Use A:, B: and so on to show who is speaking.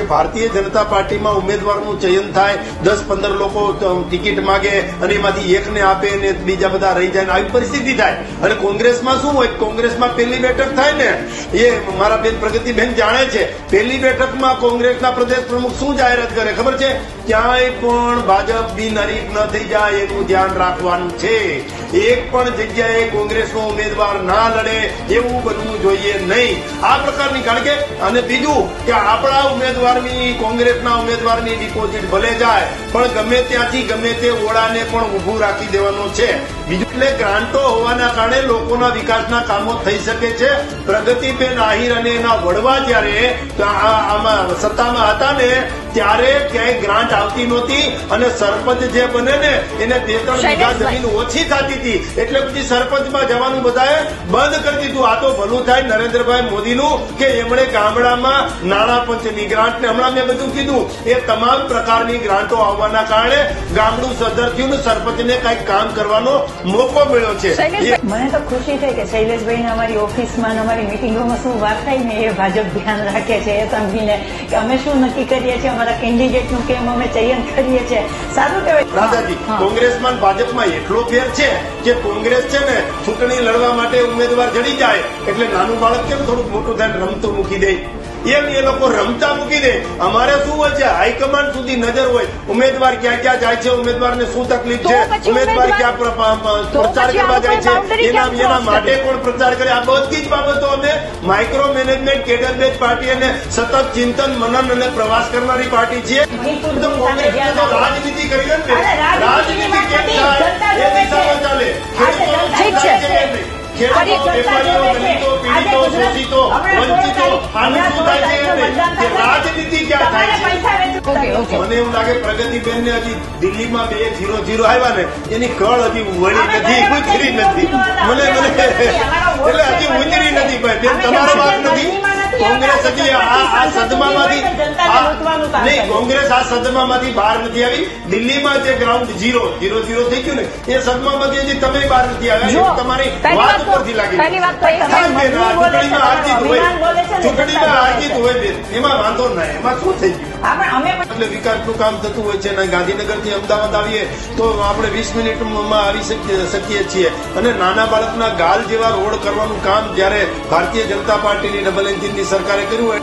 A: કે ભારતીય જનતા પાર્ટીમાં ઉમેદવારનું ચયન થાય, દસ પંદર લોકો ટિકિટ માગે અને એમાંથી એકને આપે ને બીજા બધા રહી જાય આવી પરિસ્થિતિ થાય. અને કોંગ્રેસમાં શું હોય? કોંગ્રેસમાં પહેલી બેઠક થાય ને. એ મારા બેન પ્રગતિબેન જાણે છે. પહેલી બેઠકમાં કોંગ્રેસના પ્રદેશ પ્રમુખ શું જાહેરાત કરે? ખબર છે? ક્યાંય પણ ભાજપ બિનહરીફ ન થઈ જાય એનું ધ્યાન રાખવાનું છે. એક પણ જગ્યાએ કોંગ્રેસનો ઉમેદવાર ના લડે એવું બનવું જોઈએ નહીં. આ પ્રકારની કારણ કે, અને બીજું કે આપણા ઉમેદવારની, કોંગ્રેસના ઉમેદવારની ડિપોઝિટ ભલે જાય, પણ ગમે ત્યાંથી ગમે તે ઓળાને પણ ઊભું રાખી દેવાનો છે. બીજું એટલે ગ્રાન્ટો હોવાના કારણે લોકોના વિકાસના કામો થઈ શકે છે. પ્રગતિબેન આહિર અને એના વડવા જ્યારે સત્તામાં હતા ને ત્યારે ક્યાંય ગ્રાન્ટ આવતી નહોતી અને સરપંચ જે બને ને એને બે ત્રણ વીઘા જમીન ઓછી થતી હતી. એટલે પછી સરપંચમાં જવાનું બધાએ બંધ કરી દીધું. આ તો ભલું થાય નરેન્દ્રભાઈ મોદીનું કે એમણે ગામડામાં નાણાં પંચની ગ્રાન્ટને હમણાં મેં બધું કીધું. એ તમામ પ્રકારની ગ્રાન્ટો આવવાના કારણે ગામડું સદર થયું ને સરપંચને કંઈક કામ કરવાનો મોકો મળ્યો છે.
B: મને તો ખુશી થઈ કે શૈલેષભાઈ અમારી ઓફિસમાં અમારી મિટિંગોમાં શું વાત થાય ને એ ભાજપ ધ્યાન રાખે છે એ સમજીને કે અમે શું નક્કી કરીએ છીએ? અમારા કેન્ડિડેટનું કેમ અમે ચયન કરીએ છીએ? સારું કહેવાય.
A: દાદાજી
B: કોંગ્રેસ
A: કોંગ્રેસમાં ભાજપ ભાજપમાં એટલો ફેર છે કે કોંગ્રેસ છે ને ચૂંટણી લડવા માટે ઉમેદવાર જડી જાય. એટલે નાનું બાળક કેમ થોડુંક મોટું થાય રમતું મૂકી દે? એમ એ લોકો રમતા મૂકી દે. અમારે શું હોય છે? હાઈકમાન્ડ સુધી નજર હોય. ઉમેદવાર ક્યાં ક્યાં જાય છે? ઉમેદવારને શું તકલીફ છે? ઉમેદવાર ક્યાં પ્રચાર કરવા જાય છે? એના એના માટે કોણ પ્રચાર કરે? આ બધી જ બાબતો અમે માઇક્રો મેનેજમેન્ટ કેડર પાર્ટી અને સતત ચિંતન મનન અને પ્રવાસ કરનારી પાર્ટી છીએ.
B: આપો.
A: રાજનીતિ કરી છે રાજનીતિ કેમ. થાય? એ દિશામાં ચાલે. ખેડૂતો
C: છે.
A: વેપારીઓ
B: છે.
A: દલિતો પીડિતો શોષિતો વંચિતો
B: સોળ તારીખ-
A: આનું શું
B: હમણાં
A: થાય છે
B: સોળ
A: એમને?
B: તારીખનું
A: કે
B: મતદાન
A: રાજનીતિ ક્યાં
B: તમારે
A: થાય છે
B: પૈસા
C: ઓકે, ઓકે.
A: મને એવું લાગે પ્રગતિબેન ને હજી દિલ્હીમાં બે જીરો જીરો આવ્યા ને એની કળ હજી વળી નથી ઉતરી નથી. મને મને એટલે હજી ઉતરી નથી ભાઈ બેન તમારો
B: જનતામાં નથી.
A: કોંગ્રેસ. હજી આ સદમામાંથી નહીં કોંગ્રેસ આ સદમામાંથી બહાર નથી આવી. દિલ્હીમાં જે ગ્રાઉન્ડ ઝીરો ઝીરો ઝીરો થઈ ગયું ને એ સદમામાંથી હજી તમે બહાર નથી આવ્યા. તમારી વાત ઉપરથી લાગી. ચૂંટણીમાં હાર જીત હોય. ચૂંટણીમાં હાર જીત હોય બેન. એમાં વાંધો ના એમાં શું થઈ ગયું? એટલે વિકાસનું કામ થતું હોય છે અને ગાંધીનગરથી અમદાવાદ આવીએ તો આપણે વીસ મિનિટમાં આવી શકીએ શકીએ છીએ. અને નાના બાળકના ગાલ જેવા રોડ કરવાનું કામ જ્યારે ભારતીય જનતા પાર્ટીની ડબલ એન્જિનની સરકારે કર્યું હોય